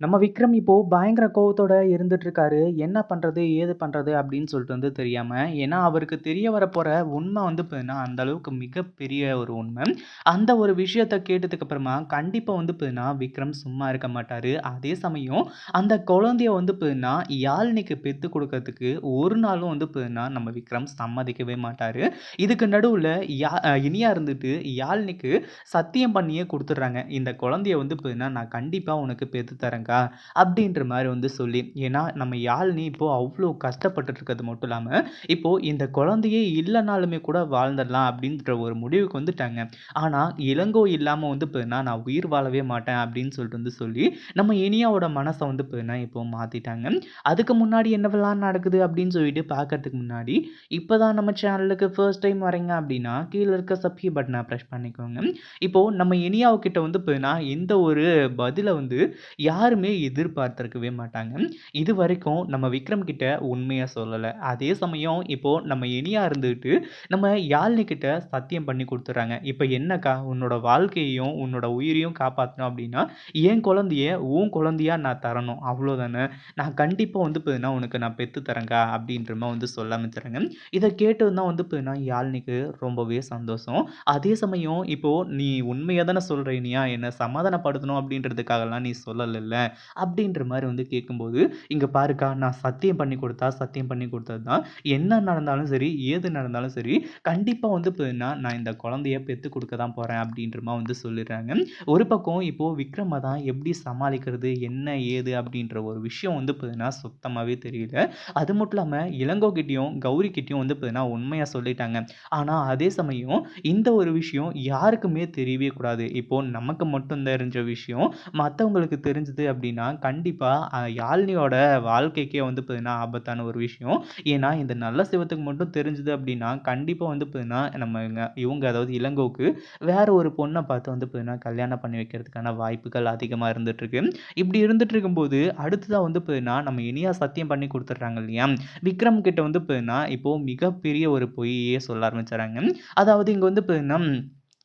நம்ம விக்ரம் இப்போது பயங்கர கோவத்தோட இருந்துட்டுருக்காரு. என்ன பண்ணுறது ஏது பண்ணுறது அப்படின்னு சொல்லிட்டு வந்து தெரியாமல் ஏன்னா, அவருக்கு தெரிய வரப்போகிற உண்மை வந்து பார்த்தீங்கன்னா, அந்தளவுக்கு மிகப்பெரிய ஒரு உண்மை. அந்த ஒரு விஷயத்த கேட்டதுக்கு அப்புறமா வந்து பார்த்தீங்கன்னா, விக்ரம் சும்மா இருக்க மாட்டார். அதே சமயம் அந்த குழந்தைய வந்து பார்த்தீங்கன்னா, யாழ்னிக்கு பெற்று கொடுக்கறதுக்கு ஒரு நாளும் வந்து பார்த்தீங்கன்னா, நம்ம விக்ரம் சம்மதிக்கவே மாட்டார். இதுக்கு நடுவில் யா இனியாக இருந்துட்டு யாழ்னிக்கு சத்தியம் பண்ணியே கொடுத்துட்றாங்க. இந்த குழந்தைய வந்து பார்த்தீங்கன்னா, நான் கண்டிப்பாக உனக்கு பெற்று தரேன் தரேன்க்கா. அப்படின்ற மாதிரி வந்து சொல்லி. ஏன்னா, நம்ம யாழினி இப்போ அவ்வளோ கஷ்டப்பட்டு இருக்கிறது மட்டும் இல்லாமல் இப்போ இந்த குழந்தையே இல்லைனாலுமே கூட வாழ்ந்துடலாம் அப்படின்ற ஒரு முடிவுக்கு வந்துட்டாங்க. ஆனால் இளங்கோ இல்லாமல் வந்து பார்த்தீங்கன்னா, நான் உயிர் வாழவே மாட்டேன் அப்படின்னு சொல்லிட்டு வந்து சொல்லி, நம்ம இனியாவோட மனசை வந்து பார்த்தீங்கன்னா, இப்போ மாத்திட்டாங்க. அதுக்கு முன்னாடி என்னவெல்லாம் நடக்குது அப்படின்னு சொல்லிட்டு பார்க்கறதுக்கு முன்னாடி, இப்போ தான் நம்ம சேனலுக்கு ஃபர்ஸ்ட் டைம் வரீங்க அப்படின்னா, கீழே இருக்க சப்ஸ்கிரைப் பட்டனை ப்ரெஷ் பண்ணிக்கோங்க. இப்போ நம்ம இனியாவுக்கிட்ட வந்து பார்த்தீங்கன்னா, இந்த ஒரு பதில வந்து யாருமே எதிர்பார்த்துருக்கவே மாட்டாங்க. இது வரைக்கும் நம்ம விக்ரம் கிட்ட உண்மையாக சொல்லலை அதே சமயம் இப்போது நம்ம இனியாக இருந்துக்கிட்டு நம்ம யாழ்னி கிட்ட சத்தியம் பண்ணி கொடுத்துட்றாங்க இப்போ என்னக்கா உன்னோட வாழ்க்கையையும், உன்னோட உயிரையும் காப்பாற்றணும் அப்படின்னா, என் குழந்தைய உன் குழந்தையா நான் தரணும். அவ்வளோதானே. நான் கண்டிப்பாக வந்து பார்த்தீங்கன்னா, உனக்கு நான் பெற்று தரேங்க்கா அப்படின்ற மாதிரி வந்து சொல்ல ஆரம்பிச்சுடுறாங்க. இதை கேட்டு தான் வந்து பார்த்தீங்கன்னா, யாழ்னிக்கு ரொம்பவே சந்தோஷம். அதே சமயம் இப்போது நீ உண்மையாக தானே சொல்கிறீனியா என்னை சமாதானப்படுத்தணும் அப்படின்றதுக்காகலாம் நீ சொல்லலைல்ல அப்படின்ற மாதிரி வந்து கேட்கும்போது, இங்கே பாருக்கா நான் சத்தியம் பண்ணி கொடுத்தா சத்தியம் பண்ணி கொடுத்தது தான். என்ன நடந்தாலும் சரி, ஏது நடந்தாலும் சரி, கண்டிப்பாக வந்து பார்த்தீங்கன்னா, நான் இந்த குழந்தைய பெற்று கொடுக்க தான் போறேன் அப்படின்ற வந்து சொல்லிடுறாங்க. ஒரு பக்கம் இப்போ விக்ரம தான் எப்படி சமாளிக்கிறது? என்ன? ஏது? அப்படின்ற ஒரு விஷயம் வந்து பார்த்தீங்கன்னா, சுத்தமாகவே தெரியல. அது மட்டும் இல்லாமல் இளங்கோ கிட்டேயும் கௌரி கிட்டேயும் வந்து பார்த்தீங்கன்னா, உண்மையாக சொல்லிட்டாங்க. ஆனால் அதே சமயம் இந்த ஒரு விஷயம் யாருக்குமே தெரியவே கூடாது. இப்போது நமக்கு மட்டும் தெரிஞ்ச விஷயம், மற்றவங்களுக்கு தெரிஞ்சது அப்படின்னா, கண்டிப்பாக யாழ்னியோட வாழ்க்கைக்கே வந்து பார்த்தீங்கன்னா, ஆபத்தான ஒரு விஷயம். ஏன்னா, இந்த நல்ல சிவத்துக்கு மட்டும் தெரிஞ்சது அப்படின்னா, கண்டிப்பாக வந்து பார்த்தீங்கன்னா, நம்ம இங்க இவங்க அதாவது இளங்கோவுக்கு வேற ஒரு பொண்ணை பார்த்து வந்து பார்த்தீங்கன்னா, கல்யாணம் பண்ணி வைக்கிறதுக்கான வாய்ப்புகள் அதிகமாக இருந்துட்டுருக்கு. இப்படி இருந்துட்டு இருக்கும்போது, அடுத்ததாக வந்து பார்த்தீங்கன்னா, நம்ம இனியா சத்தியம் பண்ணி கொடுத்துட்றாங்க இல்லையா? விக்ரம் கிட்ட வந்து பார்த்தீங்கன்னா, இப்போது மிகப்பெரிய ஒரு பொய்யே சொல்ல ஆரம்பிச்சுடுறாங்க. அதாவது இங்கே வந்து பார்த்தீங்கன்னா,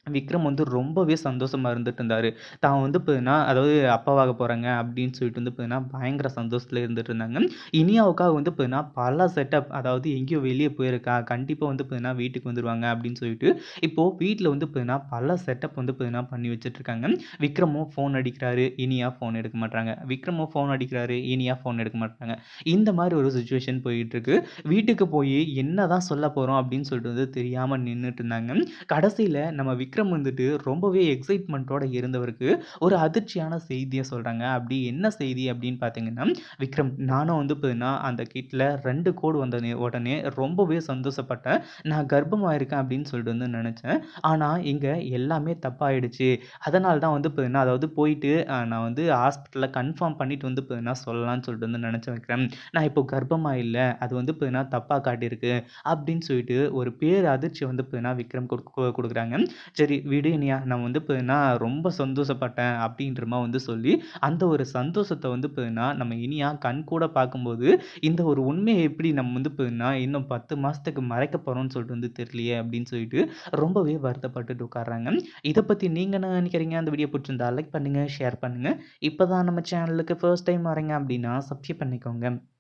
விக்ரம் வந்து ரொம்பவே சந்தோஷமாக இருந்துட்டு இருந்தார் தான் வந்து பார்த்தீங்கன்னா, அதாவது அப்பாவாக போகிறாங்க அப்படின்னு சொல்லிட்டு வந்து இப்போனா பயங்கர சந்தோஷத்தில் இருந்துட்டு இருந்தாங்க. இனியாவுக்காக வந்து இப்போனா பல செட்டப் அதாவது எங்கேயோ வெளியே போயிருக்கா, கண்டிப்பாக வந்து இப்போனா வீட்டுக்கு வந்துடுவாங்க அப்படின்னு சொல்லிட்டு, இப்போது வீட்டில் வந்து பார்த்தீங்கன்னா, பல செட்டப் வந்து பார்த்தீங்கன்னா, பண்ணி வச்சுட்ருக்காங்க விக்ரமும் ஃபோன் அடிக்கிறாரு, இனியா ஃபோன் எடுக்க மாட்டாங்க விக்ரமும் ஃபோன் அடிக்கிறாரு, இனியா ஃபோன் எடுக்க மாட்டாங்க இந்த மாதிரி ஒரு சுச்சுவேஷன் போயிட்டுருக்கு. வீட்டுக்கு போயி என்னதான் சொல்ல போகிறோம் அப்படின்னு சொல்லிட்டு வந்து தெரியாமல் நின்றுட்டு இருந்தாங்க. கடைசியில் நம்ம விக்ரம் வந்துட்டு ரொம்பவே எக்ஸைட்மெண்ட்டோட இருந்தவருக்கு, ஒரு அதிர்ச்சியான செய்தியை சொல்கிறாங்க அப்படி என்ன செய்தி அப்படின்னு பார்த்தீங்கன்னா, விக்ரம் நானும் வந்து பார்த்தீங்கன்னா, அந்த கிட்டில் ரெண்டு கோடு வந்தனே உடனே ரொம்பவே சந்தோஷப்பட்டேன். நான் கர்ப்பமாக இருக்கேன் அப்படின்னு சொல்லிட்டு வந்து நினச்சேன் ஆனால் இங்கே எல்லாமே தப்பாயிடுச்சு. அதனால தான் வந்து பார்த்தீங்கன்னா, அதாவது போயிட்டு நான் வந்து ஹாஸ்பிட்டலில் கன்ஃபார்ம் பண்ணிட்டு வந்து பார்த்தீங்கன்னா, சொல்லலாம்னு சொல்லிட்டு வந்து நினச்சேன் விக்ரம். நான் இப்போ கர்ப்பமாக இல்லை அது வந்து பார்த்தீங்கன்னா, தப்பாக காட்டியிருக்கு. அப்படின்னு சொல்லிட்டு ஒரு பேர் அதிர்ச்சி வந்து பார்த்தீங்கன்னா, விக்ரம் கொடுக்குறாங்க சரி விடு இனியா, நான் வந்து பார்த்தீங்கன்னா, ரொம்ப சந்தோஷப்பட்டேன் அப்படின்ற மாதிரி வந்து சொல்லி, அந்த ஒரு சந்தோஷத்தை வந்து பார்த்தீங்கன்னா, நம்ம இனியா கண்கூட பார்க்கும்போது, இந்த ஒரு உண்மையை எப்படி நம்ம வந்து பார்த்தீங்கன்னா, இன்னும் பத்து மாதத்துக்கு மறைக்க போகிறோம்னு சொல்லிட்டு வந்து தெரியலையே அப்படின்னு சொல்லிட்டு, ரொம்பவே வருத்தப்பட்டுட்டு உட்கார்றாங்க. இதை பற்றி நீங்கள் என்ன நினைக்கிறீங்க அந்த வீடியோ பிடிச்சிருந்தா லைக் பண்ணுங்க, ஷேர் பண்ணுங்கள் இப்போ தான் நம்ம சேனலுக்கு ஃபர்ஸ்ட் டைம் வரீங்க அப்படின்னா, சப்ஸ்கிரைப் பண்ணிக்கோங்க.